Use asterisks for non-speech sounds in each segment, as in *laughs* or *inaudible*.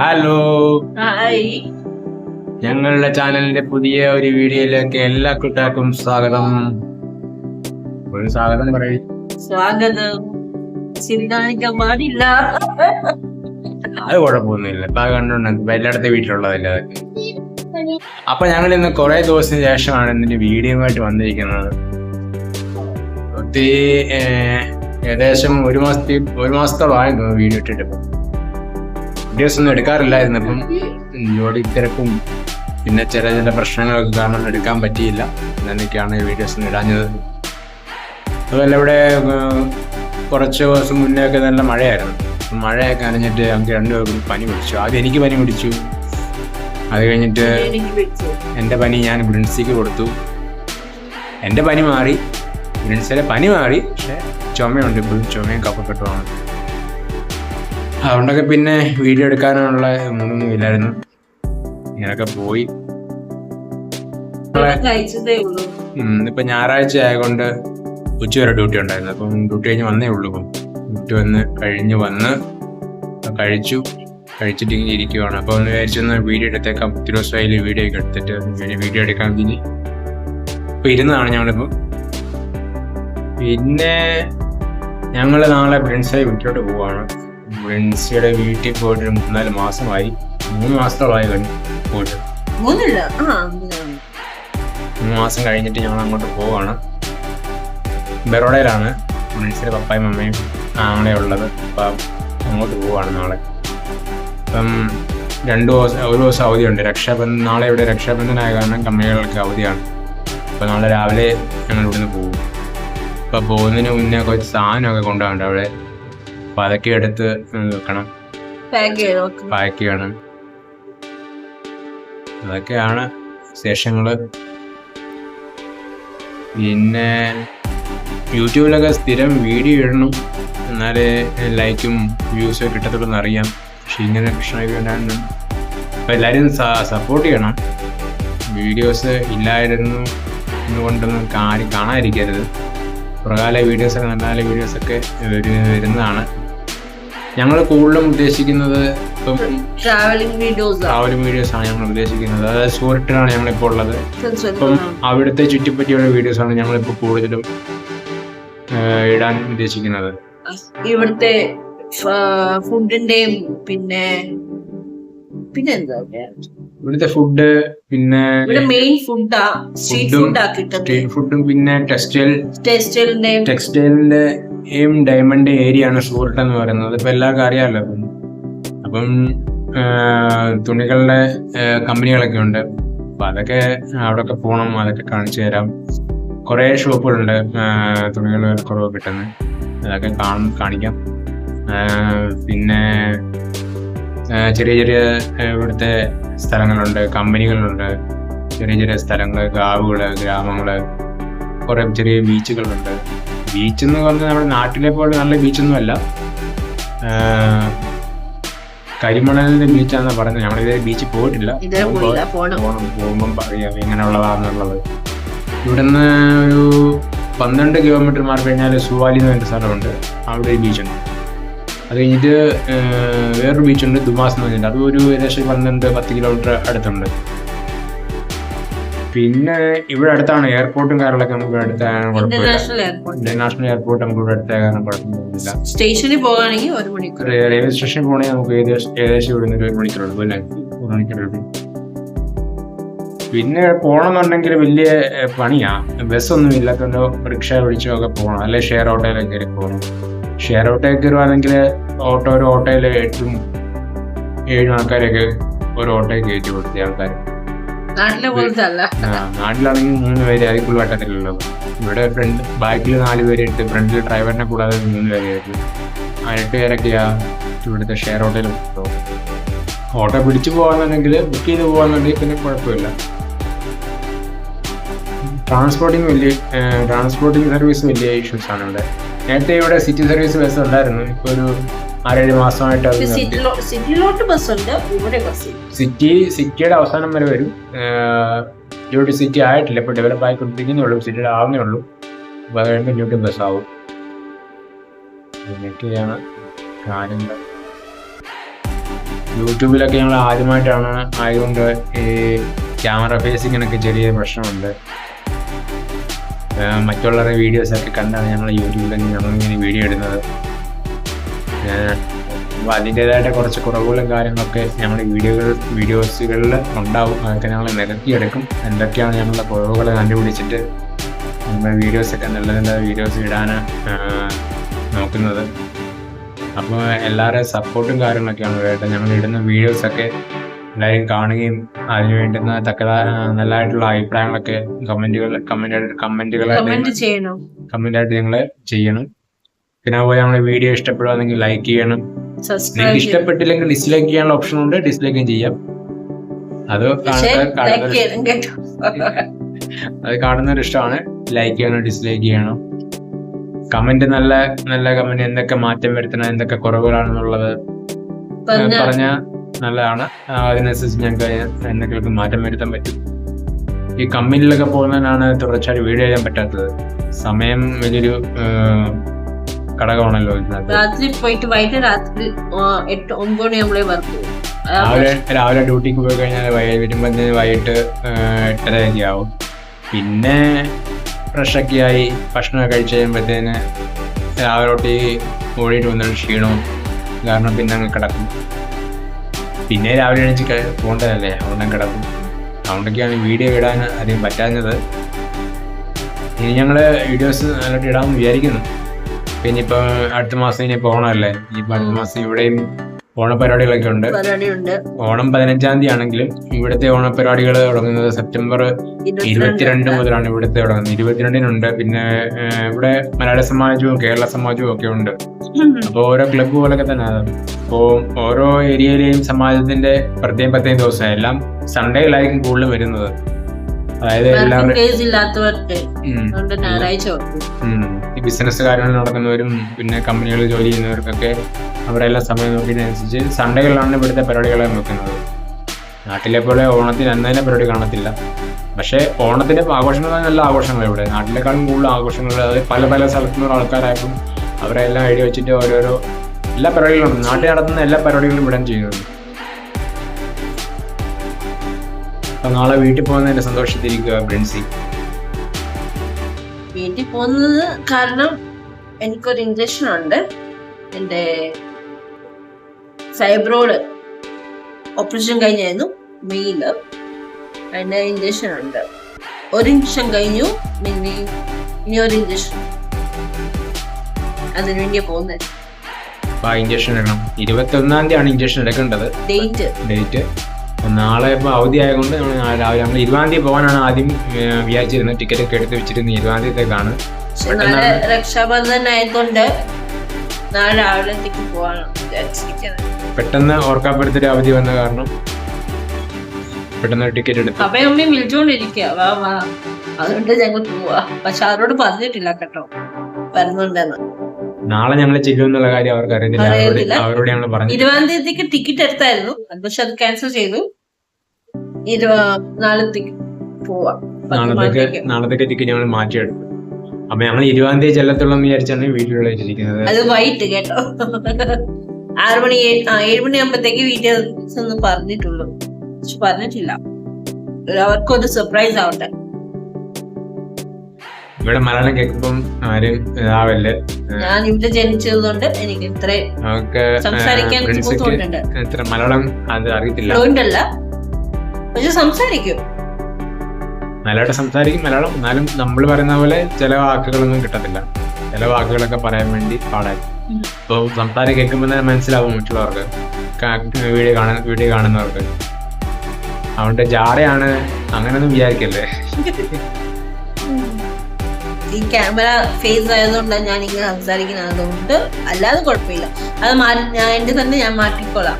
Hello hi ഞങ്ങളുടെ ചാനലിന്റെ പുതിയ ഒരു വീഡിയോയിലേക്ക് എല്ലാ കൂട്ടുകാർക്കും സ്വാഗതം. ഒരു സ്വാഗതം പറയും. സ്വാഗതം. ചിരി കാണിക്കാൻ പാടില്ല അത് കുഴപ്പമൊന്നുമില്ല. ഇപ്പൊ അത് കണ്ടോണ്ട് എല്ലായിടത്തെ വീട്ടിലുള്ളതല്ലേ അതൊക്കെ? അപ്പൊ ഞങ്ങൾ ഇന്ന് കുറെ ദിവസത്തിന് ശേഷമാണ് ഇതിന്റെ വീഡിയോ ആയിട്ട് വന്നിരിക്കുന്നത്. ഒത്തിരി ഏകദേശം ഒരു മാസത്തിൽ ഒരു മാസത്തോളം ആയിരുന്നു വീഡിയോ ഇട്ടിട്ട് വീഡിയോസ് ഒന്നും എടുക്കാറില്ലായിരുന്നു ഇപ്പം. ജോലി തിരക്കും പിന്നെ ചില ചില പ്രശ്നങ്ങളൊക്കെ കാരണം എടുക്കാൻ പറ്റിയില്ല. എന്നൊക്കെയാണ് വീഡിയോസ് ഒന്നും ഇടാഞ്ഞത്. അതുപോലെ ഇവിടെ കുറച്ച് ദിവസം മുന്നേ ഒക്കെ നല്ല മഴയായിരുന്നു. മഴയൊക്കെ നനഞ്ഞിട്ട് ഞങ്ങൾക്ക് രണ്ടുപേർക്കും പനി പിടിച്ചു. ആദ്യം എനിക്ക് പനി പിടിച്ചു. അത് കഴിഞ്ഞിട്ട് എന്റെ പനി ഞാൻ ബ്രിൻസിക്ക് കൊടുത്തു. എന്റെ പനി മാറി. ബ്രിൻസിലെ പനി മാറി. പക്ഷേ ചുമയുണ്ട്. ഇപ്പോഴും ചുമയും കഫക്കെട്ടുമാണ്. അതുകൊണ്ടൊക്കെ പിന്നെ വീഡിയോ എടുക്കാനുള്ള മൂന്നൊന്നും ഇല്ലായിരുന്നു. ഇങ്ങനൊക്കെ പോയി. ഇന്നിപ്പൊ ഞായറാഴ്ച ആയതുകൊണ്ട് ഉച്ച വരെ ഡ്യൂട്ടി ഉണ്ടായിരുന്നു. അപ്പം ഡ്യൂട്ടി കഴിഞ്ഞ് വന്നേ ഉള്ളൂ ഇപ്പം. ഡ്യൂട്ടി വന്ന് കഴിഞ്ഞ് വന്ന് കഴിച്ചു. കഴിച്ചിട്ട് ഇങ്ങനെ ഇരിക്കുവാണ്. അപ്പോൾ ഒന്ന് വിചാരിച്ചൊന്ന് വീഡിയോ എടുത്തേക്കാം. ഒത്തിരി ദിവസമായാലും വീഡിയോ ഒക്കെ എടുത്തിട്ട്. പിന്നെ വീഡിയോ എടുക്കാൻ വേണ്ടി ഇപ്പൊ ഇരുന്നതാണ് ഞങ്ങളിപ്പോൾ പിന്നെ ഞങ്ങൾ നാളെ ഫ്രണ്ട്സായി വീട്ടിലോട്ട് പോവാണ്. ബ്രിൻസിയുടെ വീട്ടിൽ പോയിട്ട് മൂന്നാൽ മാസമായി. മൂന്ന് മാസത്തോളമായി കഴിഞ്ഞു പോയിട്ട്. മൂന്ന് മാസം കഴിഞ്ഞിട്ട് ഞങ്ങൾ അങ്ങോട്ട് പോവാണ്. ബറോഡയിലാണ് വെൻസിയുടെ പപ്പായും അമ്മയും ആങ്ങളെ ഉള്ളത്. അപ്പം അങ്ങോട്ട് പോവാണ് നാളെ. അപ്പം രണ്ട് ദിവസം ഒരു ദിവസം അവധിയുണ്ട്. രക്ഷാബന്ധൻ നാളെ ഇവിടെ രക്ഷാബന്ധനായ കാരണം കമ്പനികൾക്ക് അവധിയാണ്. അപ്പം നാളെ രാവിലെ ഞങ്ങൾ ഇവിടുന്ന് പോകും. അപ്പോൾ പോകുന്നതിന് മുന്നേ കുറച്ച് സാധനമൊക്കെ കൊണ്ടുപോകണ്ട അവിടെ. അപ്പം അതൊക്കെ എടുത്ത് വെക്കണം പാക്ക് ചെയ്യണം അതൊക്കെയാണ് വിശേഷങ്ങൾ. പിന്നെ യൂട്യൂബിലൊക്കെ സ്ഥിരം വീഡിയോ ഇടണം. എന്നാലേ ലൈക്കും വ്യൂസും കിട്ടത്തുള്ളൂ എന്നറിയാം പക്ഷെ ഇങ്ങനെ പ്രശ്നമൊക്കെ ഉണ്ടായിരുന്നു അപ്പം എല്ലാവരും സപ്പോർട്ട് ചെയ്യണം. വീഡിയോസ് ഇല്ലായിരുന്നു എന്നുകൊണ്ടൊന്നും കാണാതിരിക്കരുത്. പുറകാല വീഡിയോസൊക്കെ നല്ല നല്ല വീഡിയോസൊക്കെ വരുന്നതാണ്. ഞങ്ങൾ കൂടുതലും ഉദ്ദേശിക്കുന്നത് ഇപ്പം ട്രാവലിംഗ് വീഡിയോസ് വീഡിയോസ് ആണ് ഞങ്ങൾ ഉദ്ദേശിക്കുന്നത്. അതായത് ഞങ്ങൾ ഇപ്പോൾ ഉള്ളത്. ഇപ്പം അവിടുത്തെ ചുറ്റിപ്പറ്റിയുള്ള വീഡിയോസ് ആണ് ഞങ്ങൾ ഇപ്പോൾ കൂടുതലും ഇടാൻ ഉദ്ദേശിക്കുന്നത്. ഇവിടുത്തെ ഫുഡിന്റെയും പിന്നെ പിന്നെ എന്താ ഇവിടുത്തെ ഫുഡ് പിന്നെ ഇവിടെ മെയിൻ ഫുഡാ സ്ട്രീറ്റ് ഫുഡാ കിട്ടുന്നത് സ്ട്രീറ്റ് ഫുഡും പിന്നെ ടെക്സ്റ്റൈൽ ടെക്സ്റ്റൈലിന്റെ എം ഡയമണ്ട് ഏരിയ ആണ് സൂററ്റ് എന്ന് പറയുന്നത്. ഇപ്പൊ എല്ലാവർക്കും അറിയാമല്ലോ അപ്പം തുണികളുടെ കമ്പനികളൊക്കെ ഉണ്ട്. അപ്പൊ അതൊക്കെ അവിടെയൊക്കെ പോകണം അതൊക്കെ കാണിച്ചു തരാം. കുറേ ഷോപ്പുകളുണ്ട് തുണികൾ കുറവ് കിട്ടുന്നത് അതൊക്കെ കാണും കാണിക്കാം. പിന്നെ ചെറിയ ചെറിയ ഇവിടുത്തെ സ്ഥലങ്ങളുണ്ട് കമ്പനികളുണ്ട് ചെറിയ ചെറിയ സ്ഥലങ്ങൾ ഗാവുകൾ ഗ്രാമങ്ങൾ കുറേ ചെറിയ ബീച്ചുകളുണ്ട്. ബീച്ച് എന്ന് പറഞ്ഞാൽ നമ്മുടെ നാട്ടിലെ പോലെ നല്ല ബീച്ചൊന്നും അല്ല. ആഹ് കരിമണലിന്റെ ബീച്ചാന്ന് പറഞ്ഞത്. നമ്മളിതേ ബീച്ചിൽ പോയിട്ടില്ല. പോകുമ്പം പറയാം എങ്ങനെയുള്ളതാന്നുള്ളത് ഇവിടുന്ന് ഒരു പന്ത്രണ്ട് കിലോമീറ്റർ മാറി കഴിഞ്ഞാൽ സുവാലി എന്ന് പറഞ്ഞ സ്ഥലമുണ്ട്. അവിടെ ഒരു ബീച്ചുണ്ട്. അത് കഴിഞ്ഞിട്ട് വേറൊരു ബീച്ചുണ്ട് ദുമാസ് എന്ന് പറഞ്ഞിട്ട് അതും ഒരു ഏകദേശം പന്ത്രണ്ട് പത്ത് കിലോമീറ്റർ അടുത്തുണ്ട്. പിന്നെ ഇവിടെ അടുത്താണ് എയർപോർട്ടും കാര്യങ്ങളൊക്കെ നമുക്ക് അടുത്താണ് കുഴപ്പമില്ല. ഇന്റർനാഷണൽ എയർപോർട്ട് നമുക്ക് ഇവിടെ അടുത്ത കാരണം കുഴപ്പമൊന്നുമില്ല. സ്റ്റേഷനിൽ പോകാണെങ്കിൽ ഒരു മണിക്കൂർ. റെയിൽവേ സ്റ്റേഷനിൽ പോകണമെങ്കിൽ നമുക്ക് ഏകദേശം ഏകദേശം നിന്ന് ഒരു മണിക്കൂറുള്ളൂ അല്ലേ? ഒരു മണിക്കൂറുള്ളൂ പിന്നെ പോകണമെന്നുണ്ടെങ്കിൽ വലിയ പണിയാ പണിയാ. ബസ്സൊന്നും ഇല്ലാത്തതുകൊണ്ട് റിക്ഷ വിളിച്ചോ ഒക്കെ പോകണം. അല്ലെ ഷെയർ ഓട്ടോയിലൊക്കെ കയറി പോകണം. ഷെയർ ഓട്ടോയിൽ കയറുവാണെങ്കിൽ ഓട്ടോ ഒരു ഓട്ടോയിൽ എട്ടും ഏഴും ആൾക്കാരെയൊക്കെ ഒരു ഓട്ടോയിൽ കയറ്റി കൊടുത്ത ആൾക്കാർ നാട്ടിലാണെങ്കിൽ മൂന്ന് പേര് അതിൽ കൂടുതൽ പറ്റത്തില്ലല്ലോ ഇവിടെ ഫ്രണ്ട് ബാക്കിൽ നാല് പേര് ഇട്ട് ഫ്രണ്ടിൽ ഡ്രൈവറിനെ കൂടാതെ മൂന്ന് പേര് ആയിട്ട്. ആ എട്ട് പേരൊക്കെയാ ഇവിടുത്തെ ഷെയർ ഓട്ടോയിൽ ഓട്ടോ പിടിച്ചു പോകാന്നുണ്ടെങ്കിൽ ബുക്ക് ചെയ്ത് പോകാന്നുണ്ടെങ്കിൽ പിന്നെ കുഴപ്പമില്ല. ട്രാൻസ്പോർട്ടിങ് വലിയ ട്രാൻസ്പോർട്ടിങ് സർവീസ് വലിയ ഇഷ്യൂസ് ആണ് ഇവിടെ. നേരത്തെ ഇവിടെ സിറ്റി സർവീസ് ബസ് ഉണ്ടായിരുന്നു. ഇപ്പൊ ഒരു ആറേഴ് മാസമായിട്ട് അത് സിറ്റിയിലോട്ട് ബസ് ഉണ്ട്. ഇവിടെ ബസ് സിറ്റി സിറ്റിയുടെ അവസാനം വരെ വരും. ഡ്യൂട്ടി സിറ്റി ആയിട്ടില്ല. ഇപ്പൊ ഡെവലപ്പ് ആയിക്കൊണ്ടിരിക്കുന്നേ ഉള്ളൂ സിറ്റിയുടെ ആവുന്നേ ഉള്ളൂ. അപ്പൊ അത് കഴിയുമ്പോൾ ഡ്യൂട്ടി ബസ് ആവും. ഇതൊക്കെയാണ് കാര്യങ്ങൾ. യൂട്യൂബിലൊക്കെ ഞങ്ങൾ ആദ്യമായിട്ടാണ് ആയതുകൊണ്ട് ഈ ക്യാമറ ഫേസിങ്ങിനൊക്കെ ചെറിയ പ്രശ്നമുണ്ട്. മറ്റുള്ളവരുടെ വീഡിയോസൊക്കെ കണ്ടാണ് ഞങ്ങൾ യൂട്യൂബിൽ ഞങ്ങളിങ്ങനെ വീഡിയോ ഇടുന്നത്. അപ്പോൾ അതിന്റേതായിട്ട് കുറച്ച് കുറവുകളും കാര്യങ്ങളൊക്കെ ഞങ്ങളുടെ വീഡിയോകൾ വീഡിയോസുകളിൽ ഉണ്ടാവും. അതൊക്കെ ഞങ്ങൾ നിരത്തിയെടുക്കും. എന്തൊക്കെയാണ് ഞങ്ങളുടെ കുറവുകൾ കണ്ടുപിടിച്ചിട്ട് നമ്മുടെ വീഡിയോസൊക്കെ നല്ല നല്ല വീഡിയോസ് ഇടാൻ നോക്കുന്നത്. അപ്പോൾ എല്ലാവരുടെയും സപ്പോർട്ടും കാര്യങ്ങളൊക്കെയാണ് വേണ്ടത്. ഞങ്ങൾ ഇടുന്ന വീഡിയോസൊക്കെ എല്ലാവരും കാണുകയും അതിന് വേണ്ടുന്ന തക്ക നല്ലതായിട്ടുള്ള അഭിപ്രായങ്ങളൊക്കെ കമന്റുകൾ കമന്റ് കമന്റുകൾ കമന്റായിട്ട് നിങ്ങൾ ചെയ്യണം. പിന്നെ അതുപോലെ നമ്മുടെ വീഡിയോ ഇഷ്ടപ്പെടുകയാണെങ്കിൽ ലൈക്ക് ചെയ്യണം. നിങ്ങൾക്ക് ഇഷ്ടപ്പെട്ടില്ലെങ്കിൽ ഡിസ്ലൈക്ക് ചെയ്യാനുള്ള ഓപ്ഷൻ ഉണ്ട് ഡിസ്ലൈക്കും ചെയ്യാം. അത് അത് കാണുന്നൊരു ഇഷ്ടമാണ്. ലൈക്ക് ചെയ്യണം ഡിസ്ലൈക്ക് ചെയ്യണം. കമന്റ് നല്ല നല്ല കമന്റ് എന്തൊക്കെ മാറ്റം വരുത്തണം എന്തൊക്കെ കുറവുകളാണെന്നുള്ളത്. പറഞ്ഞ നല്ലതാണ്. അതിനനുസരിച്ച് ഞങ്ങൾക്ക് എന്തെങ്കിലും മാറ്റം വരുത്താൻ പറ്റും. ഈ കമ്പനിയിലൊക്കെ പോകുന്നതിനാണ് തുടർച്ചയായിട്ട് വീഡിയോ ചെയ്യാൻ പറ്റാത്തത്. സമയം വലിയൊരു ഘടകമാണല്ലോ രാത്രി പോയിട്ട് വൈകിട്ട് രാത്രി ആ, എട്ട് ഒമ്പത് മണി വർക്ക് രാവിലെ രാവിലെ ഡ്യൂട്ടിക്ക് പോയി കഴിഞ്ഞാൽ വൈ- വരുമ്പോഴത്തേന് വൈകിട്ട് എട്ടര എട്ടരയൊക്കെ ആവും. പിന്നെ ഫ്രഷൊക്കെ ആയി ഭക്ഷണമൊക്കെ കഴിച്ച് കഴിയുമ്പോഴത്തേന് രാവിലെ തൊട്ട് ഓടിയിട്ട് വന്നൊരു ക്ഷീണവും കാരണം പിന്നെ അങ്ങ് കിടക്കും. പിന്നെ രാവിലെ എണീച്ച് പോകേണ്ടതല്ലേ അതുകൊണ്ട് കിടക്കും. അതുകൊണ്ടൊക്കെയാണ് വീഡിയോ ഇടാൻ അധികം പറ്റാഞ്ഞത്. ഇനി ഞങ്ങൾ വീഡിയോസ് നല്ലോട്ട് ഇടാമെന്ന് വിചാരിക്കുന്നു. പിന്നെ ഇപ്പം അടുത്ത മാസം ഇനി പോകണമല്ലേ ഇനിയിപ്പോൾ അടുത്ത മാസം ഇവിടെയും ഓണപരിപാടികളൊക്കെ ഉണ്ട് ഓണം പതിനഞ്ചാം തീയതി ആണെങ്കിലും ഇവിടുത്തെ ഓണപരിപാടികൾ തുടങ്ങുന്നത് സെപ്റ്റംബർ ഇരുപത്തിരണ്ട്. മുതലാണ് ഇവിടുത്തെ തുടങ്ങുന്നത്. ഇരുപത്തിരണ്ടിനുണ്ട്. പിന്നെ ഇവിടെ മലയാള സമാജവും കേരള സമാജവും ഒക്കെ ഉണ്ട്. അപ്പോൾ ഓരോ ക്ലബ്ബ് പോലൊക്കെ തന്നെ അപ്പോൾ ഓരോ ഏരിയയിലെയും സമാജത്തിന്റെ പ്രത്യേകം പ്രത്യേകം ദിവസം എല്ലാം സൺഡേയിലായിരിക്കും കൂടുതൽ വരുന്നത്. അതായത് എല്ലാവരും ബിസിനസ് കാര്യങ്ങൾ നടക്കുന്നവരും പിന്നെ കമ്പനികളിൽ ജോലി ചെയ്യുന്നവർക്കൊക്കെ അവിടെ എല്ലാം സമയം നോക്കിയതിനനുസരിച്ച് സൺഡേകളിലാണ് ഇവിടുത്തെ പരിപാടികളെ നോക്കുന്നത് നാട്ടിലെ പോലെ ഓണത്തിന് അന്ന് തന്നെ പരിപാടി കാണത്തില്ല. പക്ഷേ ഓണത്തിന്റെ ആഘോഷങ്ങൾ നല്ല ആഘോഷങ്ങൾ ഇവിടെ. നാട്ടിലേക്കാളും കൂടുതൽ ആഘോഷങ്ങൾ അതായത് പല പല സ്ഥലത്തു നിന്നുള്ള ആൾക്കാരായപ്പം അവരെല്ലാം ഐഡിയ വെച്ചിട്ട് ഓരോരോ എല്ലാ പരിപാടികളും നാട്ടിൽ നടത്തുന്ന എല്ലാ പരിപാടികളും ഇവിടെ ചെയ്യുന്നുണ്ട് നാളെ വീട്ടിൽ പോകുന്നതിന്റെ സന്തോഷത്തിരിക്കുക ബ്രിൻസി. വീട്ടിൽ പോകുന്നത് കാരണം എനിക്കൊരു ഇഞ്ചക്ഷൻ ഉണ്ട് എന്റെ സൈബ്രോഡ് ഓപ്പറേഷൻ കഴിഞ്ഞായിരുന്നു മെയിൽ. അതിന്റെ ഇഞ്ചക്ഷൻ ഉണ്ട് ഒരു ഇഞ്ചക്ഷൻ കഴിഞ്ഞു പിന്നെ ഇനി ഒരു ഇഞ്ചക്ഷൻ അതിനു വേണ്ടിയാ പോകുന്നത് ഇൻജക്ഷൻ ഇടണം ഇഞ്ചക്ഷൻ എടുക്കണം ഇരുപത്തി ഒന്നാം തീയതി ആണ് ഇഞ്ചക്ഷൻ എടുക്കേണ്ടത്. ഡേറ്റ്. ഡേറ്റ്. നാളെ ഇപ്പോൾ അവധി ആയതുകൊണ്ട് നമ്മൾ രാവിലെ നമ്മൾ ഇരുപതാം തീയതി പോകാനാണ് ആദ്യം വിചാരിച്ചിരുന്നത്. ടിക്കറ്റ് ഒക്കെ എടുത്ത് വെച്ചിരുന്നത് ഇരുപതാം നാളെ രക്ഷാബന്ധൻ ആയതുകൊണ്ട് നാളെ രാവിലത്തേക്ക് പെട്ടെന്ന് ഓർക്കാപ്പെടുത്തൊരു അവധി വന്ന കാരണം പെട്ടെന്ന് ടിക്കറ്റ് എടുത്തു. അപ്പയും അമ്മയും വിളിച്ചോണ്ടിരിക്കുക വാ വാ. അതുകൊണ്ട് ഞങ്ങൾ പോവാ. പക്ഷെ അവരോട് പറഞ്ഞിട്ടില്ല കേട്ടോ. വരുന്നുണ്ടെന്ന്. നാളെ ഞങ്ങൾ ചെല്ലുന്നുള്ള കാര്യം അവർക്ക് അറിയത്തില്ല. അവരോട്. അവരോട് ഞങ്ങൾ പറഞ്ഞു ഇരുപതാം തീയതിക്ക് ടിക്കറ്റ് എടുത്തായിരുന്നു. പക്ഷെ അത് ക്യാൻസൽ ചെയ്തു. നാളത്തേക്ക് പോവാ. നാളത്തേക്ക് നാളത്തേക്ക് ടിക്കറ്റ് ഞങ്ങൾ മാറ്റിയെടുത്തു. അപ്പൊ ഞങ്ങൾ ഇരുപതാം തീയതി ചെല്ലത്തുള്ളൂ എന്ന് വിചാരിച്ചാണ് വീട്ടിൽ വിളിച്ചിരിക്കുന്നത് അത് വൈകിട്ട് കേട്ടോ. ആറു മണി ഏഴ് മണി ആകുമ്പത്തേക്ക് വീട്ടിൽ പറഞ്ഞിട്ടുള്ളൂ. പറഞ്ഞിട്ടില്ല. അവർക്കൊരു സർപ്രൈസ് ആവട്ടെ. ഇവിടെ മലയാളം കേൾക്കുമ്പം ആരും ഇതാവല്ല ഞാൻ ഇവിടെ ജനിച്ചതുകൊണ്ട് എനിക്ക് ഇത്രയും സംസാരിക്കാൻ ഇത്ര മലയാളം അത് അറിയത്തില്ല. പക്ഷെ സംസാരിക്കും. മലയാളം സംസാരിക്കും മലയാളം എന്നാലും നമ്മൾ പറയുന്ന പോലെ ചില വാക്കുകളൊന്നും കിട്ടത്തില്ല. ചില വാക്കുകളൊക്കെ പറയാൻ വേണ്ടി പാടായി. ഇപ്പൊ ഇപ്പോൾ സംസാരം കേൾക്കുമ്പോൾ തന്നെ മനസ്സിലാവും മറ്റുള്ളവർക്ക്. വീഡിയോ കാണുന്ന വീഡിയോ കാണുന്നവർക്ക്. അതുകൊണ്ട് ജാറയാണ് അങ്ങനെയൊന്നും വിചാരിക്കല്ലേ? *laughs* ഈ ക്യാമറ ഫേസ് ആയതുകൊണ്ട് ഞാൻ ഇങ്ങനെ സംസാരിക്കുന്നത്. അതുകൊണ്ട് അല്ലാതെ കുഴപ്പമില്ല. അത് മാറ്റി ഞാൻ എന്റെ തന്നെ ഞാൻ മാറ്റിക്കോളാം.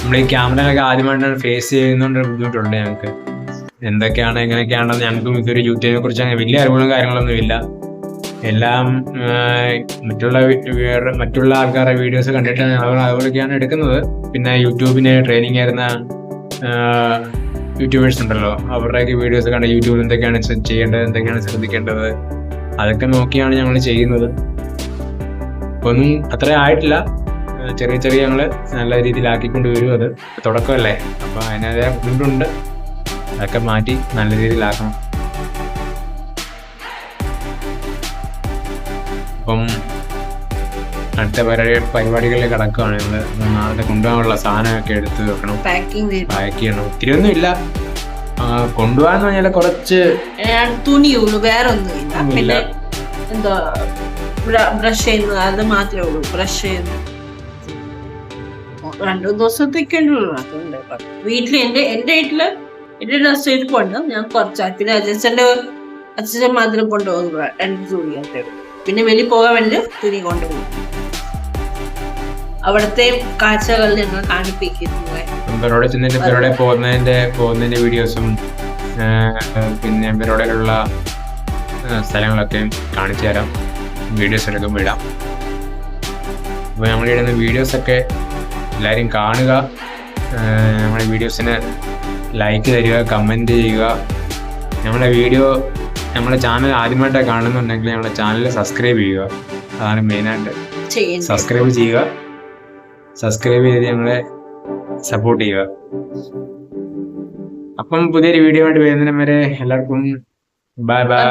നമ്മൾ ഈ ക്യാമറയൊക്കെ ആദ്യമായിട്ടാണ് ഫേസ് ചെയ്യുന്നതുകൊണ്ട് ബുദ്ധിമുട്ടുണ്ട് ഞങ്ങൾക്ക്. എന്തൊക്കെയാണ് എങ്ങനെയൊക്കെയാണെന്ന് ഞങ്ങൾക്കും ഇതൊരു യൂട്യൂബിനെ കുറിച്ച് അങ്ങനെ വലിയ അറിവുകളും കാര്യങ്ങളൊന്നും ഇല്ല. എല്ലാം മറ്റുള്ള മറ്റുള്ള ആൾക്കാരുടെ വീഡിയോസ് കണ്ടിട്ടാണ് അവർ അതുപോലെയൊക്കെയാണ് എടുക്കുന്നത്. പിന്നെ യൂട്യൂബിന് ട്രെയിനിങ് ആയിരുന്ന യൂട്യൂബേഴ്സ് ഉണ്ടല്ലോ. അവരുടെയൊക്കെ വീഡിയോസ് കണ്ട് യൂട്യൂബിൽ എന്തൊക്കെയാണ് ചെയ്യേണ്ടത് എന്തൊക്കെയാണ് ശ്രദ്ധിക്കേണ്ടത്? അതൊക്കെ നോക്കിയാണ് ഞങ്ങൾ ചെയ്യുന്നത്. ഒന്നും അത്ര ആയിട്ടില്ല. ചെറിയ ചെറിയ ഞങ്ങൾ നല്ല രീതിയിലാക്കിക്കൊണ്ട് വരും അത്. തുടക്കമല്ലേ? അപ്പോൾ അതിനേതായ ബുദ്ധിമുട്ടുണ്ട് അതൊക്കെ മാറ്റി നല്ല രീതിയിലാക്കണം. അപ്പം അടുത്ത പരിപാടി പരിപാടികളിൽ കിടക്കുകയാണ് ഞങ്ങൾ നാളെ കൊണ്ടുപോകാനുള്ള സാധനമൊക്കെ എടുത്ത് വെക്കണം. പാക്കിംഗ് പാക്ക് ചെയ്യണം. ഒത്തിരി ഒന്നും ഇല്ല. കൊണ്ടുപോകാന്ന് പറഞ്ഞാൽ കുറച്ച് തുണിയുള്ളൂ വേറെ. പിന്നെ എന്താ ബ്രഷ് ചെയ്യുന്നത് അത് മാത്രമേ ഉള്ളൂ. ബ്രഷ് ചെയ്യുന്നു രണ്ടു ദിവസത്തേക്കേ ഉള്ളൂ. അതുകൊണ്ട് കുഴപ്പം. വീട്ടിൽ എന്റെ എന്റെ വീട്ടിൽ എന്റെ ഡ്രസ് ഇരിപ്പുണ്ട് ഞാൻ കുറച്ച് പിന്നെ അച്ഛന്റെ അച്ഛൻ മാത്രം കൊണ്ടുപോകുന്നു രണ്ട് തുണി അത്രേ. പിന്നെ വെളി പോകാൻ വേണ്ടി തുണി കൊണ്ടുപോകും. അവിടുത്തെ കാഴ്ചകൾ ഞങ്ങൾ കാണിപ്പിക്കുന്നത് ഇവരോടെ ചെന്നിട്ട് ഇവരോടെ പോകുന്നതിന്റെ പോകുന്നതിന്റെ വീഡിയോസും പിന്നെ ഇവരോടെയുള്ള സ്ഥലങ്ങളൊക്കെ കാണിച്ചു തരാം. വീഡിയോസ് എടുക്കുമ്പോൾ ഇടാം. അപ്പോൾ നമ്മൾ ഇടുന്ന വീഡിയോസൊക്കെ എല്ലാവരും കാണുക. ഞങ്ങളുടെ നമ്മുടെ വീഡിയോസിന് ലൈക്ക് തരിക കമന്റ് ചെയ്യുക. നമ്മുടെ വീഡിയോ നമ്മുടെ ചാനൽ ആദ്യമായിട്ടാണ് കാണുന്നുണ്ടെങ്കിൽ നമ്മുടെ ചാനൽ സബ്സ്ക്രൈബ് ചെയ്യുക. അതാണ് മെയിനായിട്ട് സബ്സ്ക്രൈബ് ചെയ്യുക. സബ്സ്ക്രൈബ് ചെയ്ത് ഞങ്ങളെ സപ്പോർട്ട് ചെയ്യുക. അപ്പം പുതിയൊരു വീഡിയോ ആയിട്ട് വരുന്നതിന് വരെ എല്ലാവർക്കും ബൈ ബൈ